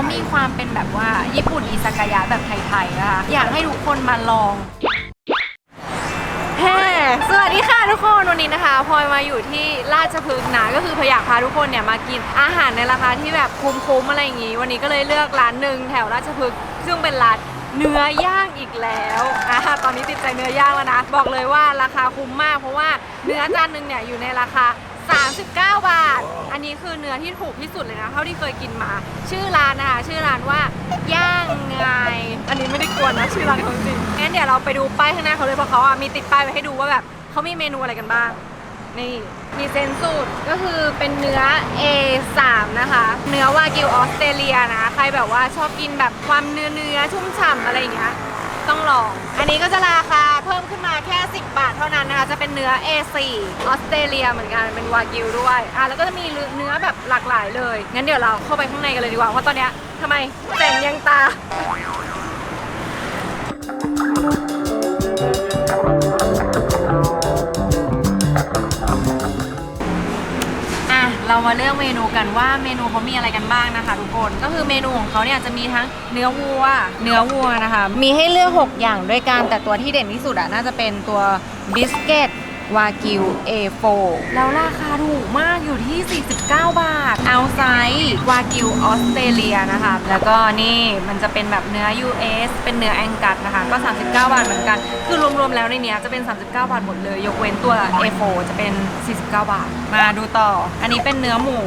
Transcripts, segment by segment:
เขามีความเป็นแบบว่าญี่ปุ่นอิซากายะแบบไทยๆนะคะ อยากให้ทุกคนมาลองแฮ่สวัสดีค่ะทุกคนวันนี้นะคะพลอยมาอยู่ที่ราชพฤกษ์นะก็คือพยอยากพาทุกคนเนี่ยมากินอาหารในราคาที่แบบคุ้มๆอะไรอย่างงี้ วันนี้ก็เลยเลือกร้านหนึ่งแถวราชพฤกษ์ซึ่งเป็นร้านเนื้อย่างอีกแล้วอะตอนนี้ติดใจเนื้อย่างแล้วนะ บอกเลยว่าราคาคุ้มมากเพราะว่าเนื้อจานหนึ่งเนี่ยอยู่ในราคา 39 บาท อันนี้คือเนื้อที่ถูกที่สุดเลยนะ เท่าที่เคยกินมา ชื่อร้านนะคะ ชื่อร้านว่า ย่างไง อันนี้ไม่ได้กวนนะ ชื่อร้านเขาจริง งั้นเดี๋ยวเราไปดูป้ายข้างหน้าเขาเลย เพราะเขาอะมีติดป้ายไว้ให้ดูว่าแบบเขามีเมนูอะไรกันบ้าง นี่มีเซนสูตรก็คือเป็นเนื้อ A3 นะคะ เนื้อวากิวออสเตรเลียนะ ใครแบบว่าชอบกินแบบความเนื้อเนื้อชุ่มฉ่ำอะไรอย่างเงี้ย ต้องลอง อันนี้ก็จะราคาเพิ่มขึ้นมาแค่ 10 บาทเท่านั้นนะคะ จะเป็นเนื้อ A4 ออสเตรเลียเหมือนกัน เป็นวากิวด้วยอะแล้วก็จะมีเนื้อแบบหลากหลายเลย งั้นเดี๋ยวเราเข้าไปข้างในกันเลยดีกว่า เพราะตอนเนี้ยทำไมแต่งยังตา เรามาเลือกเมนูกันว่าเมนูเขามีอะไรกันบ้างนะคะ ทุกคนก็คือเมนูของเขาเนี่ยจะมีทั้งเนื้อวัว เนื้อวัวนะคะ มีให้เลือก 6 อย่างด้วยกันแต่ตัวที่เด่นที่สุดอะน่าจะเป็นตัวบิสกิต วากิว A4 แล้วราคาถูกมากอยู่ที่ 49 บาท เอาไซส์วากิวออสเตรเลียนะคะ แล้วก็นี่มันจะเป็นแบบเนื้อ US เป็นเนื้อแองกัสนะคะ ก็ 39 บาทเหมือนกัน คือรวมๆแล้วในเนี้ยจะเป็น 39 บาทหมดเลย ยกเว้นตัว A4 จะเป็น 49 บาท มาดูต่อ อันนี้เป็นเนื้อหมู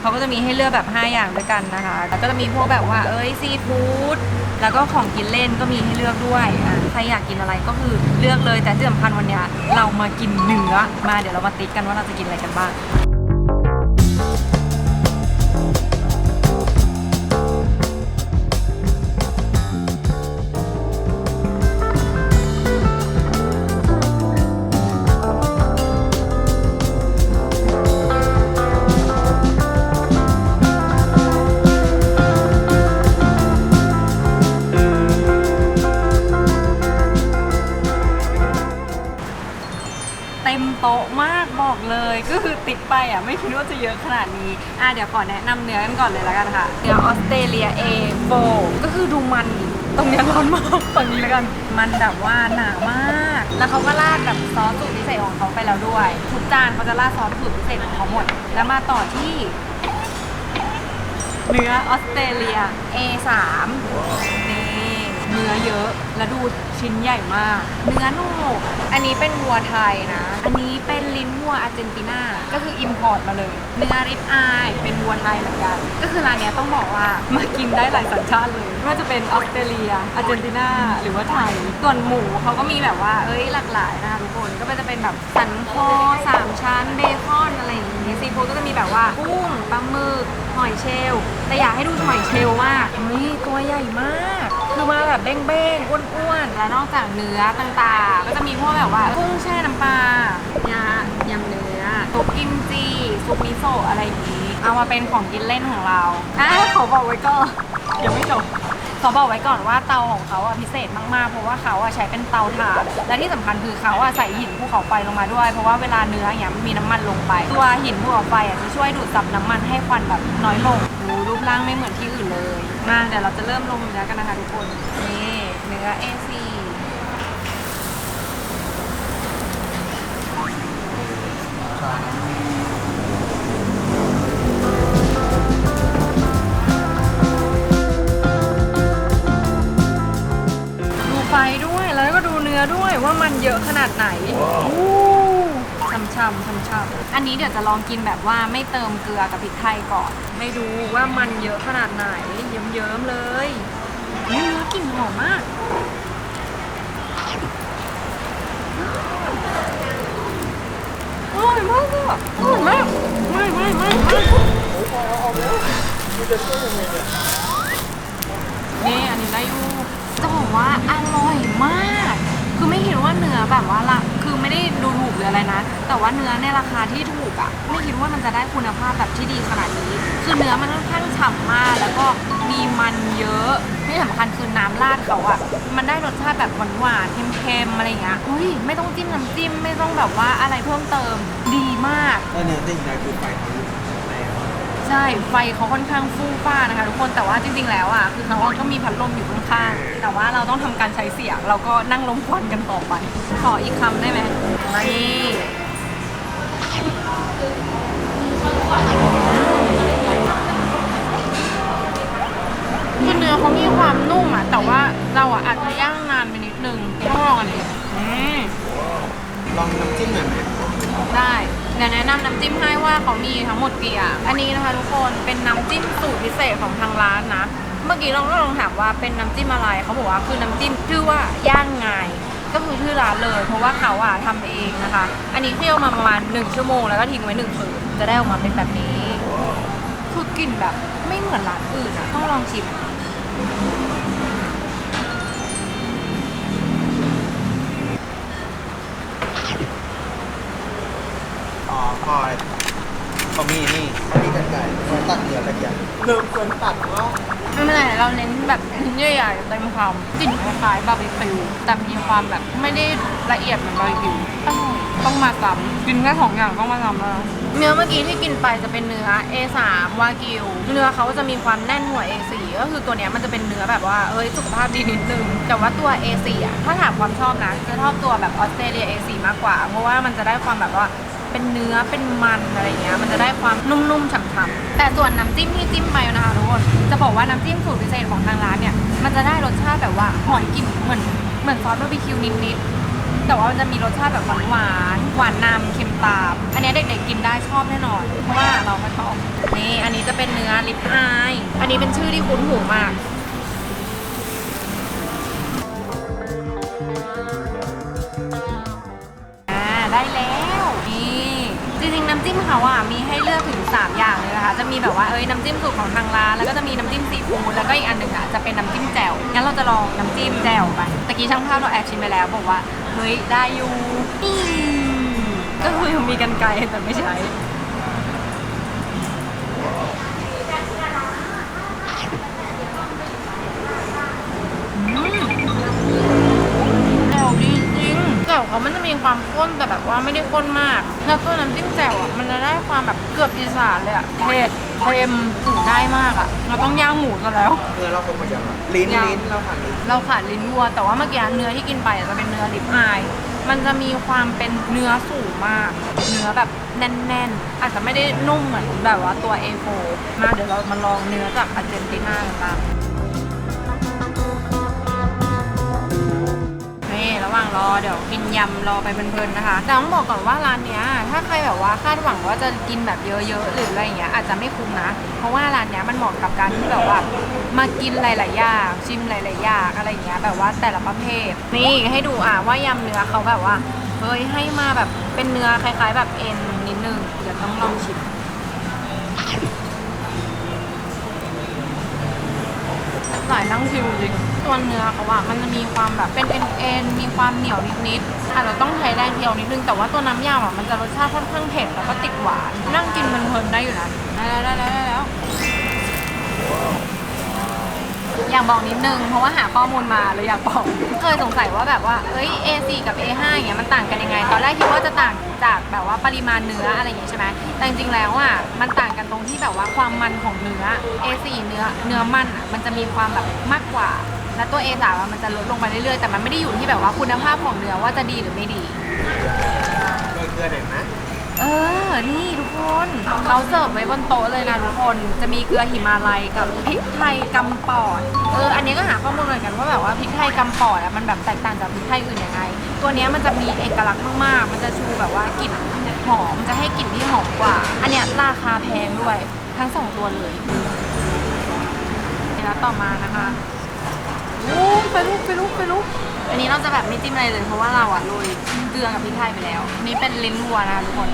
เขาก็จะมีให้เลือกแบบ 5 อย่างด้วยกันนะคะ แล้วก็จะมีพวกแบบว่า เอ้ยซีฟู้ด แล้วก็ของกินเล่นก็มีให้เลือกด้วยอะใครอยากกินอะไรก็คือเลือกเลยแต่ที่สำคัญวันเนี้ยเรามากินเนื้อมาเดี๋ยวเรามาติ๊กกันว่าเราจะกินอะไรกันบ้าง อะไม่คิดว่าจะเยอะขนาดนี้อะเดี๋ยวขอแนะนำเนื้อกันก่อนเลยแล้วกันค่ะ เนื้อออสเตรเลีย A4 ก็คือดูมันตรงเนี้ยร้อนมากฝั่งนี้แล้วกัน มันแบบว่าหนามาก แล้วเขาก็ราดแบบซอสสูตรพิเศษของเขาไปแล้วด้วย ทุกจานเขาจะราดซอสสูตรพิเศษของเขาหมด แล้วมาต่อที่ เนื้อออสเตรเลีย A3 นี่เนื้อเยอะและดูชิ้นใหญ่มาก เนื้อโหนกอันนี้เป็นวัวไทยนะ อันนี้เป็น ลิ้นวัวอาร์เจนตินาก็คืออิมพอร์ตมาเลยเนื้อริบอายเป็นวัวไทยเหมือนกัน ก็คือร้านเนี้ยต้องบอกว่ามากินได้หลายสัญชาติเลยไม่ว่าจะเป็นออสเตรเลียอาร์เจนตินาหรือว่าไทยส่วนหมูเขาก็มีแบบว่า เอ้ยหลากหลายนะคะทุกคนก็จะเป็นแบบสันคอสามชั้นเบคอนอะไรอย่างงี้ซีฟู้ดก็จะมีแบบว่ากุ้งปลาหมึกหอยเชลล์แต่อยากให้ดูหอยเชลล์มากนี่ตัวใหญ่มาก คือมาแบบเบ้งๆอ้วนๆ แล้วนอกจากเนื้อต่างๆ ก็จะมีพวกแบบว่ากุ้งแช่น้ำปลายายำเนื้อซุปกิมจิซุปมิโซะอะไรอย่างนี้ เอามาเป็นของกินเล่นของเราอะขอบอกไว้ก่อนยังไม่จบ ขอบอกไว้ก่อนว่าเตาของเขาอะพิเศษมากๆ เพราะว่าเขาอะใช้เป็นเตาถ่าน และที่สำคัญคือเขาอะใส่หินภูเขาไฟลงมาด้วย เพราะว่าเวลาเนื้ออย่างเงี้ยมันมีน้ำมันลงไป ตัวหินภูเขาไฟอะจะช่วยดูดซับน้ำมันให้ควันแบบน้อยลงดูรูปร่างไม่เหมือนที่อื่นเลย มาเดี๋ยวเราจะเริ่มลงเนื้อกันนะคะทุกคน นี่เนื้อ A4 อันนี้เดี๋ยวจะลองกินแบบว่าไม่เติมเกลือกับพริกไทยก่อน ไม่ดูว่ามันเยอะขนาดไหนเยิ้มๆเลยเนื้อกลิ่นหอมมากอร่อยมากอะอร่อยมากไม่ไม่ไม่ไม่นี่อันนี้ได้อยูจะบอกว่าอร่อยมาก คือไม่คิดว่าเนื้อแบบว่าละคือไม่ได้ดูถูกหรืออะไรนะ แต่ว่าเนื้อในราคาที่ถูกอะไม่คิดว่ามันจะได้คุณภาพแบบที่ดีขนาดนี้ คือเนื้อมันค่อนข้างฉ่ำมาก แล้วก็มีมันเยอะที่สำคัญคือน้ำราดเขาอะมันได้รสชาติแบบหวานๆเค็มๆอะไรอย่างเงี้ยเฮ้ยไม่ต้องจิ้มน้ำจิ้มไม่ต้องแบบว่าอะไรเพิ่มเติมดีมาก แล้วเนื้อที่ได้คือไฟเขาแรงใช่ไฟเขาค่อนข้างฟู่ฟ้านะคะทุกคนแต่ว่าจริงๆแล้วอะคือเขาก็มีพัดลมอยู่ข้างๆแต่ว่าเราต้องทำการใช้เสียงเราก็นั่งลมควันกันต่อไปขออีกคำได้ไหมนี่ คือเนื้อเขามีความนุ่มอะ แต่ว่าเราอะอาจจะย่างนานไปนิดนึงต้องลองอันนี้อืมลองน้ำจิ้มหน่อยไหมได้เดี๋ยวแนะนำน้ำจิ้มให้ว่าเขามีทั้งหมดกี่อย่างอันนี้นะคะทุกคนเป็นน้ำจิ้มสูตรพิเศษของทางร้านนะ เมื่อกี้เราก็ลองถามว่าเป็นน้ำจิ้มอะไรเขาบอกว่าคือน้ำจิ้มชื่อว่าย่างไงก็คือชื่อร้านเลย เพราะว่าเขาอะทำเองนะคะ อันนี้เคี่ยวมาประมาณ1ชั่วโมงแล้วก็ทิ้งไว้หนึ่งคืน จะได้ออกมาเป็นแบบนี้ คือกลิ่นแบบไม่เหมือนร้านอื่นอะต้องลองชิม อ๋อพอเขามีนี่เขามีกันไก่ไว้ตัดเนื้อตะเกียบลืมควรตัดเนาะไม่เป็นไรเราเน้นแบบชิ้นใหญ่ๆเต็มคำกลิ่นคล้ายๆบาร์บีคิวแต่มีความแบบไม่ได้ละเอียดเหมือนบาร์บีคิวต้อง ต้องมาซ้ำกินแค่สองอย่างต้องมาซ้ำแล้วเนื้อเมื่อกี้ที่กินไปจะเป็นเนื้อ A3 วากิว เนื้อเขาจะมีความแน่นกว่า A4 ก็คือตัวเนี้ยมันจะเป็นเนื้อแบบว่าเอ้ยสุขภาพดีนิดนึง แต่ว่าตัว A4 อะถ้าถามความชอบนะจะชอบตัวแบบออสเตรเลีย A4 มากกว่า เพราะว่ามันจะได้ความแบบว่าเป็นเนื้อเป็นมันอะไรเงี้ยมันจะได้ความนุ่มๆฉ่ำๆแต่ส่วนน้ำจิ้มที่จิ้มไปนะคะทุกคนจะบอกว่าน้ำจิ้มสูตรพิเศษของทางร้านเนี่ยมันจะได้รสชาติแบบว่าหอยกลิ่นเหมือนเหมือนซอสบาร์บีคิวนิดๆ แต่ว่ามันจะมีรสชาติแบบหวานๆหวานนำเค็มตามอันเนี้ยเด็กๆกินได้ชอบแน่นอน เพราะว่าเราก็ชอบนี่อันนี้จะเป็นเนื้อลิปอายอันนี้เป็นชื่อที่คุ้นหูมาก อ่าได้แล้วนี่จริงๆน้ำจิ้มเขาอะมีให้เลือกถึง 3 อย่างเลยนะคะ จะมีแบบว่าเอ้ยน้ำจิ้มสูตรของทางร้านแล้วก็จะมีน้ำจิ้มซีฟู้ดแล้วก็อีกอันหนึ่งอะจะเป็นน้ำจิ้มแจ่วงั้นเราจะลองน้ำจิ้มแจ่วไปตะกี้ช่างภาพเราแอบชิมไปแล้วบอกว่า เฮ้ยได้อยู่ก็คือมีกันไกลแต่ไม่ใช้ จ่วเขามันจะมีความข้นแต่แบบว่าไม่ได้ข้นมาก แล้วตัวน้ำจิ้มแจ่วอะมันจะได้ความแบบเกือบอีสานเลยอะเผ็ดเค็มถึงได้มากอะ เราต้องย่างหมูกันแล้ว เนื้อเราคงมาจากลิ้นยัง ลิ้นเราหั่นลิ้นเราขาดลิ้นวัว แต่ว่าเมื่อกี้เนื้อที่กินไปอะจะเป็นเนื้อลิปอาย มันจะมีความเป็นเนื้อสูงมาก เนื้อแบบแน่นๆ อาจจะไม่ได้นุ่มเหมือนแบบว่าตัว A4 มาเดี๋ยวเรามาลองเนื้อจากอาร์เจนตินากันบ้าง ว่างรอเดี๋ยวกินยำรอไปเพลินๆนะคะ แต่ต้องบอกก่อนว่าร้านเนี้ยถ้าใครแบบว่าคาดหวังว่าจะกินแบบเยอะๆหรืออะไรอย่างเงี้ยอาจจะไม่คุ้มนะ เพราะว่าร้านเนี้ยมันเหมาะกับการที่แบบว่ามากินหลายๆอย่างชิมหลายๆอย่างอะไรอย่างเงี้ยแบบว่าแต่ละประเภท นี่ให้ดูอะว่ายำเนื้อเขาแบบว่าเฮ้ยให้มาแบบเป็นเนื้อคล้าย ๆ แบบเอ็นนิดนึงเดี๋ยวต้องลองชิม หลายนั่งชิวจริงตัวเนื้อเขาอะมันจะมีความแบบเป็นเอ็นเอ็นมีความเหนียวนิดๆอาจจะต้องใช้แรงเที่ยวนิดนึง แต่ว่าตัวน้ำยำอะมันจะรสชาติค่อนข้างเผ็ดแล้วก็ติดหวาน นั่งกินเพลินๆได้อยู่นะได้แล้วได้แล้ว อยากบอกนิดนึง เพราะว่าหาข้อมูลมาเลยอยากบอก เคยสงสัยว่าแบบว่าเอ้ย A4 กับ A5 อย่างเงี้ยมันต่างกันยังไง ตอนแรกคิดว่าจะต่างจากแบบว่าปริมาณเนื้ออะไรอย่างงี้ใช่ไหมแต่จริงๆแล้วอะมันต่างกันตรงที่แบบว่าความมันของเนื้อ A4 เนื้อเนื้อมันอะมันจะมีความแบบมากกว่า และตัว A3 อะมันจะลดลงไปเรื่อยๆแต่มันไม่ได้อยู่ที่แบบว่าคุณภาพของเนื้อว่าจะดีหรือไม่ดี เกลือหน่อยไหม เออ นี่ทุกคนเขาเสิร์ฟไว้บนโต๊ะเลยนะทุกคน จะมีเกลือหิมาลัยกับพริกไทยกำปอด เออ อันนี้ก็หาข้อมูลเหมือนกันว่าแบบว่าพริกไทยกำปอดอะมันแบบแตกต่างจากพริกไทยอื่นยังไง ตัวเนี้ยมันจะมีเอกลักษณ์มากๆ มันจะชูแบบว่ากลิ่นหอม จะให้กลิ่นที่หอมกว่า อันเนี้ยราคาแพงด้วย ทั้งสองตัวเลยแล้วต่อมานะคะโอ้ไปลุกไปลุกไปลุก อันนี้เราจะแบบไม่จิ้มอะไรเลยเพราะว่าเราอะโรยเกลือกับพริกไทยไปแล้วอันนี่เป็นลิ้นวัวนะคะทุกคน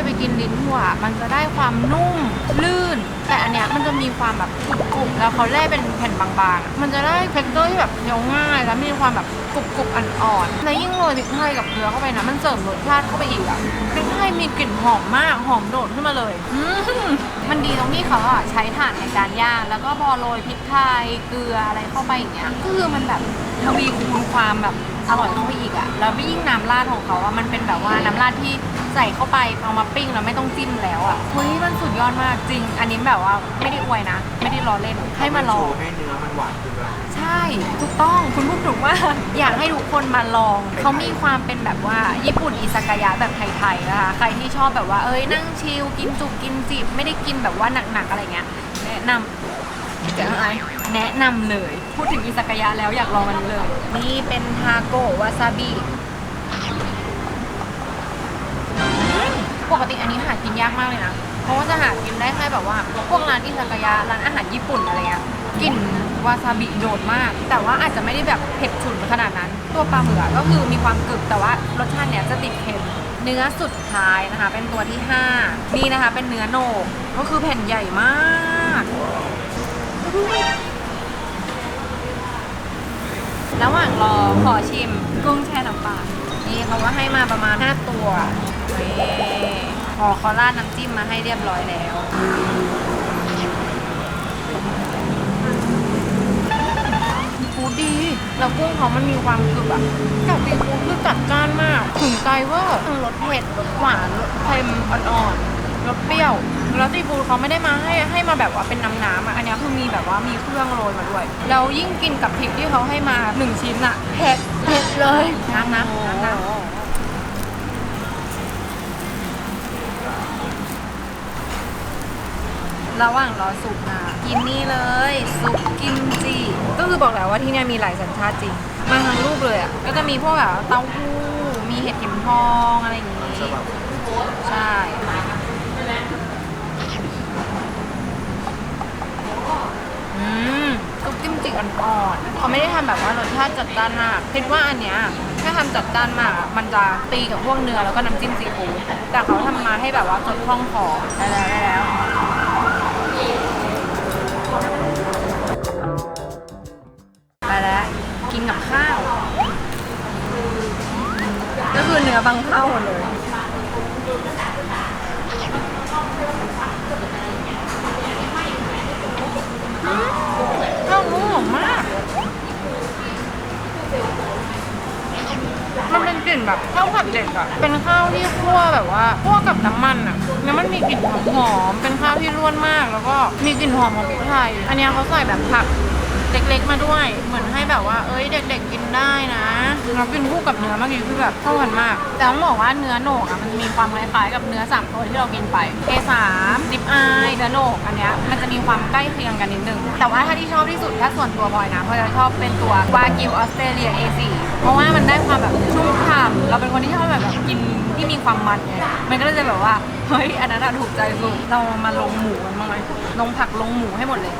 ยไปกินลิ้นวัวมันจะได้ความนุ่มลื่น แต่อันเนี้ยมันจะมีความแบบกรุบๆแล้วเขาแล่เป็นแผ่นบางๆ มันจะได้เท็กเจอร์ที่แบบเคี้ยวง่าย แล้วมีความแบบกรุบๆอ่อนๆแล้วยิ่งโรยพริกไทยกับเกลือเข้าไปนะมันเสริมรสชาติเข้าไปอีกอะพริกไทยมีกลิ่นหอมมากหอมโดดขึ้นมาเลยอืมมันดีตรงที่เขาอะใช้ถ่านในการย่าง แล้วก็พอโรยพริกไทยเกลืออะไรเข้าไปอย่างเงี้ยก็คือมันแบบทวีคูณความแบบ อร่อยเข้าไปอีกอะแล้วยิ่งน้ำราดของเขาอะมันเป็นแบบว่าน้ำราดที่ใส่เข้าไปเอามาปิ้งแล้วไม่ต้องจิ้มแล้วอะเฮ้ยมันสุดยอดมากจริง อันนี้แบบว่าไม่ได้อวยนะ ไม่ได้ล้อเล่นให้มาลอง โชว์ให้เนื้อมันหวานขึ้นด้วยใช่ถูกต้องคุณพูดถูกว่าอยากให้ทุกคนมาลอง เขามีความเป็นแบบว่าญี่ปุ่นอิซากายะแบบไทยๆนะคะ ใครที่ชอบแบบว่าเอ้ยนั่งชิลกินจุกกินจิบ ไม่ได้กินแบบว่าหนักๆอะไรเงี้ยแนะนำ จะอะไรแนะนำเลย พูดถึงอิซากายะแล้วอยากลองมันเลย นี่เป็นทาโกะวาซาบิอืมปกติอันนี้หากินยากมากเลยนะ เพราะว่าจะหากินได้แค่แบบว่า พวกร้านอิซากายะร้านอาหารญี่ปุ่นอะไรเงี้ยกลิ่นวาซาบิโดดมาก แต่ว่าอาจจะไม่ได้แบบเผ็ดฉุนขนาดนั้น ตัวปลาหมึกอะก็คือมีความกรึบแต่ว่ารสชาติเนี้ยจะติดเค็ม เนื้อสุดท้ายนะคะ เป็นตัวที่ 5 นี่นะคะ เป็นเนื้อโหนกก็คือแผ่นใหญ่มาก ระหว่างรอขอชิมกุ้งแช่น้ำปลา นี่เขาก็ให้มาประมาณ 5 ตัวนี่พอเขาราดน้ำจิ้มมาให้เรียบร้อยแล้ว ฟูดดี แล้วกุ้งเขามันมีความกรึบอะกับซีฟู้ดคือจัดจ้านมาก ถึงใจเว่ารสเผ็ดรสหวานรสเค็มอ่อนๆ รสเปรี้ยวแล้วซีฟู้ดเขาไม่ได้มาให้ให้มาแบบว่าเป็นน้ำๆอะอันเนี้ยคือมีแบบว่ามีเครื่องโรยมาด้วยแล้วยิ่งกินกับพริกที่เขาให้มาหนึ่งชิ้นอะเผ็ดเผ็ดเลยน้ำนะน้ำนะระหว่างรอสุกนะกินนี่เลยซุปกิมจิก็คือบอกแล้วว่าที่เนี่ยมีหลายสัญชาติจริง มาทั้งรูปเลยอะก็จะมีพวกแบบเต้าหู้มีเห็ดเข็มทองอะไรอย่างงี้ฉบับใช่ อืมซุปกิมจิอ่อนๆเขา ไม่ได้ทำแบบว่ารสชาติจัดจ้านมากคิดว่าอันเนี้ยถ้าทำจัดจ้านมากอะมันจะตีกับพวกเนื้อแล้วก็น้ำจิ้มซีฟู้ดแต่เขาทำมาให้แบบว่าสดคล่องคอได้แล้วได้แล้ว ไปแล้วกินกับข้าว ก็คือเนื้อบางเข้าหมดเลยอืมข้าวนุ่มมาก มันเป็นกลิ่นแบบข้าวผัดเด็ก อะเป็นข้าวที่คั่วแบบว่าคั่วกับน้ำมันอะแล้วมันมีกลิ่นหอมหอมๆเป็นข้าวที่ร่วนมาก แล้วก็มีกลิ่นหอมของพริกไทย อันเนี้ยเขาใส่แบบผัก เล็กๆมาด้วย เหมือนให้แบบว่า เอ้ย เด็กๆกินได้นะแล้วกินคู่กับเนื้อเมื่อกี้คือแบบเข้ากันมาก แต่ต้องบอกว่าเนื้อโหนกอะมันมีความคล้ายๆกับเนื้อสามตัวที่เรากินไป A3 ดิบอายเนื้อโหนกอันเนี้ยมันจะมีความใกล้เคียงกันนิดนึง แต่ว่าถ้าที่ชอบที่สุดถ้าส่วนตัวพลอยนะพลอยจะชอบเป็นตัววากิวออสเตรเลีย A4 เพราะว่ามันได้ความแบบชุ่มฉ่ำเราเป็นคนที่ชอบแบบกินที่มีความมันไงมันก็เลยจะแบบว่าเฮ้ยอันนั้นอะถูกใจสุดเรามาลงหมูกันบ้างไหมลงผักลงหมูให้หมดเลย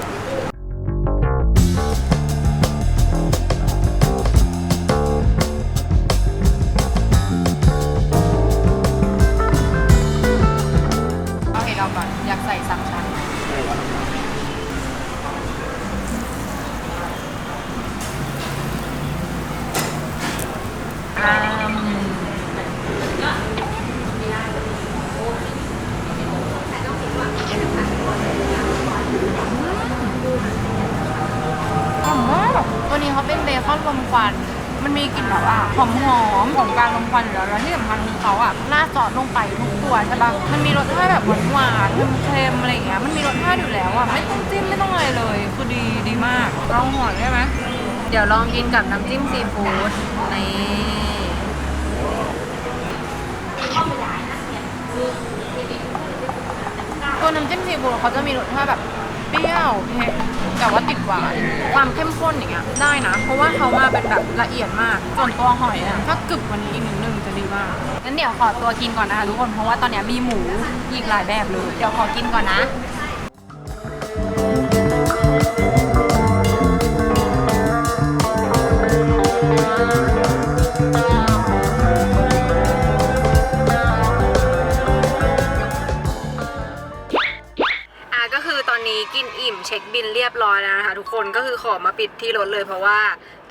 มีกลิ่นแบบว่าหอมหอมของการลมควันอยู่แล้วแล้วที่สำคัญคือเขาอะราดซอสลงไปทุกตัวใช่ปะมันมีรสชาติแบบหวานๆเค็มๆอะไรอย่างเงี้ยมันมีรสชาติอยู่แล้วอะไม่ต้องจิ้มไม่ต้องอะไรเลย คือดีดีมากลองห่อได้ไหมเดี๋ยวลองกินกับน้ำจิ้มซีฟู้ดนี่ตัวน้ำจิ้มซีฟู้ดเขาจะมีรสชาติแบบเปรี้ยวเผ็ด แต่ว่าติดหวานความเข้มข้นอย่างเงี้ยได้นะ เพราะว่าเขามาเป็นแบบละเอียดมากส่วนตัวหอยอะถ้ากรึบกวันนี้อีกนิดนึงจะดีมากงั้นเดี๋ยวขอตัวกินก่อนนะคะทุกคนเพราะว่าตอนเนี้ยมีหมูอีกหลายแบบเลย เดี๋ยวขอกินก่อนนะก็ รียบร้อยแล้วนะคะ ทุกคนก็คือขอมาปิดที่รถเลยเพราะว่า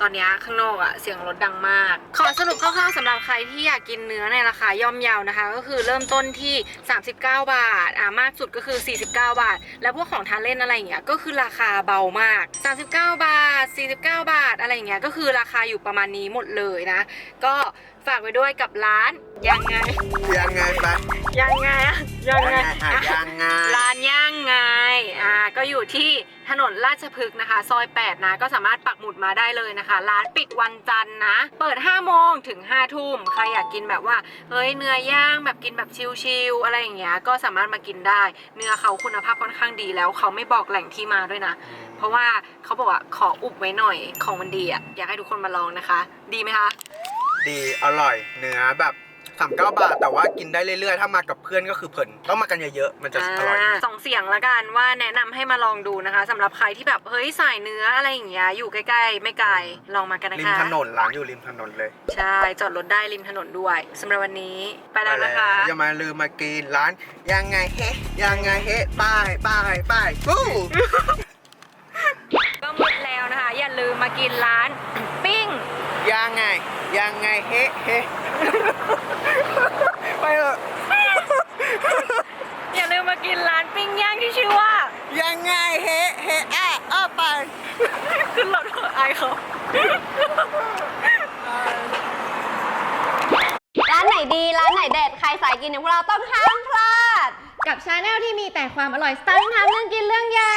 ตอนนี้ข้างนอกอะเสียงรถดังมาก ขอสรุปคร่าวๆสำหรับใครที่อยากกินเนื้อในราคาย่อมเยานะคะ ก็คือเริ่มต้นที่ 39 บาทอ่ามากสุดก็คือ 49 บาท แล้วพวกของทานเล่นอะไรอย่างเงี้ยก็คือราคาเบามาก 39 บาท 49 บาท อะไรอย่างเงี้ยก็คือราคาอยู่ประมาณนี้หมดเลยนะ ก็ฝากไว้ด้วยกับร้านยังไง ยังไงปะยังไงอะยังไงอะอะยังไง ร้านย่างไงอ่าก็อยู่ที่ ถนนราชพฤกษ์นะคะ ซอย 8 นะ ก็สามารถปักหมุดมาได้เลยนะคะ ร้านปิดวันจันทร์นะ เปิด 5 โมงถึง 5 ทุ่ม ใครอยากกินแบบว่า เฮ้ย เนื้อย่างแบบกินแบบชิลๆ อะไรอย่างเงี้ย ก็สามารถมากินได้ เนื้อเขาคุณภาพค่อนข้างดีแล้ว เขาไม่บอกแหล่งที่มาด้วยนะ เพราะว่าเขาบอกว่าขออุบไว้หน่อย ของมันดีอะอยากให้ทุกคนมาลองนะคะ ดีไหมคะ ดี อร่อย เนื้อแบบ สามเก้าบาท แต่ว่ากินได้เรื่อยๆ ถ้ามากับเพื่อนก็คือเพลินต้องมากันเยอะๆ มันจะอร่อยาสองเสียงละกันว่าแนะนำให้มาลองดูนะคะสำหรับใครที่แบบเฮ้ยสายเนื้ออะไรอย่างเงี้ยอยู่ใกล้ๆ ไม่ไกลลองมากันนะริมคะถนนร้านอยู่ริมถนนเลยใช่จอดรถได้ริมถนนด้วยสำหรับวันนี้ไปแล้วนะคะอย่ามาลืมมากินร้าน ยังไงเฮยังไงเฮป้ายป้ายป้ายฟู้ ก็หมดแล้วนะคะ อย่าลืมมากินร้าน ปิ้ง ยังไงยังไงเฮเฮ ไปเถอะ อย่าลืมมากินร้านปิ้งย่างที่ชื่อว่า ยังไงเฮเฮอะอ้าไปขึ้นรถเถอะอายเขา ร้านไหนดีร้านไหนเด็ด ใครสายกินอย่างพวกเราต้องห้ามพลาด กับชาแนลที่มีแต่ความอร่อยสไตล์ทำเรื่องกินเรื่องใหญ่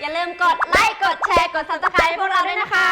อย่าลืมกดไลค์ กดแชร์ กด subscribe ให้พวกเราด้วยนะคะ